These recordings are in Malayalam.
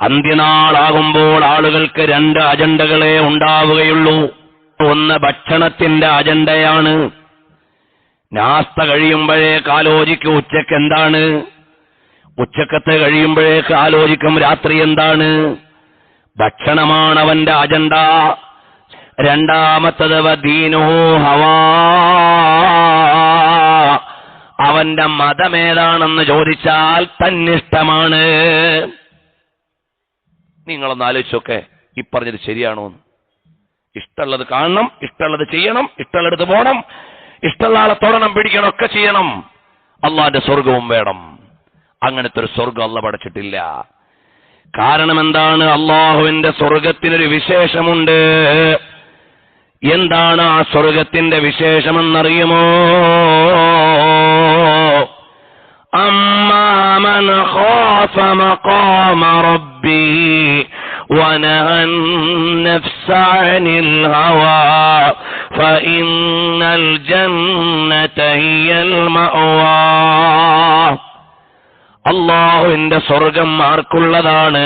അന്ത്യനാളാകുമ്പോൾ ആളുകൾക്ക് രണ്ട് അജണ്ടകളെ ഉണ്ടാവുകയുള്ളൂ. ഒന്ന് ഭക്ഷണത്തിന്റെ അജണ്ടയാണ്. നാസ്ത കഴിയുമ്പോഴേക്ക് ആലോചിക്കും ഉച്ചയ്ക്ക് എന്താണ്? ഉച്ചക്കത്തെ കഴിയുമ്പോഴേക്ക് ആലോചിക്കും രാത്രി എന്താണ്? ഭക്ഷണമാണ് അവന്റെ അജണ്ട. രണ്ടാമത്തത് വദീനോ ഹവാ. അവന്റെ മതമേതാണെന്ന് ചോദിച്ചാൽ തന്നിഷ്ടമാണ്. നിങ്ങളൊന്ന് ആലോചിച്ചൊക്കെ ഈ പറഞ്ഞത് ശരിയാണോ എന്ന് ഇഷ്ടമുള്ളത് കാണണം ഇഷ്ടമുള്ളത് ചെയ്യണം ഇഷ്ടമുള്ളിടത്ത് പോകണം ഇഷ്ടമുള്ള ആളെ തൊടണം പിടിക്കണം ഒക്കെ ചെയ്യണം അള്ളാന്റെ സ്വർഗവും വേണം അങ്ങനത്തെ ഒരു സ്വർഗം അല്ല പടച്ചിട്ടില്ല കാരണം എന്താണ് അള്ളാഹുവിന്റെ സ്വർഗത്തിനൊരു വിശേഷമുണ്ട് എന്താണ് ആ സ്വർഗത്തിന്റെ വിശേഷമെന്നറിയുമോ أما من خاف مقام ربه ونهى النفس عن الهوى فإن الجنة هي المأوى അള്ളാഹുവിന്റെ സ്വർഗം ആർക്കുള്ളതാണ്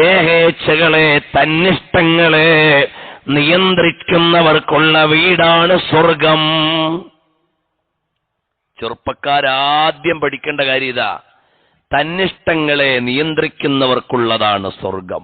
ദേഹേച്ഛകളെ തന്നിഷ്ടങ്ങളെ നിയന്ത്രിക്കുന്നവർക്കുള്ള വീടാണ് സ്വർഗം ചെറുപ്പക്കാരാദ്യം പഠിക്കേണ്ട കാര്യം ഇതാ തന്നിഷ്ടങ്ങളെ നിയന്ത്രിക്കുന്നവർക്കുള്ളതാണ് സ്വർഗം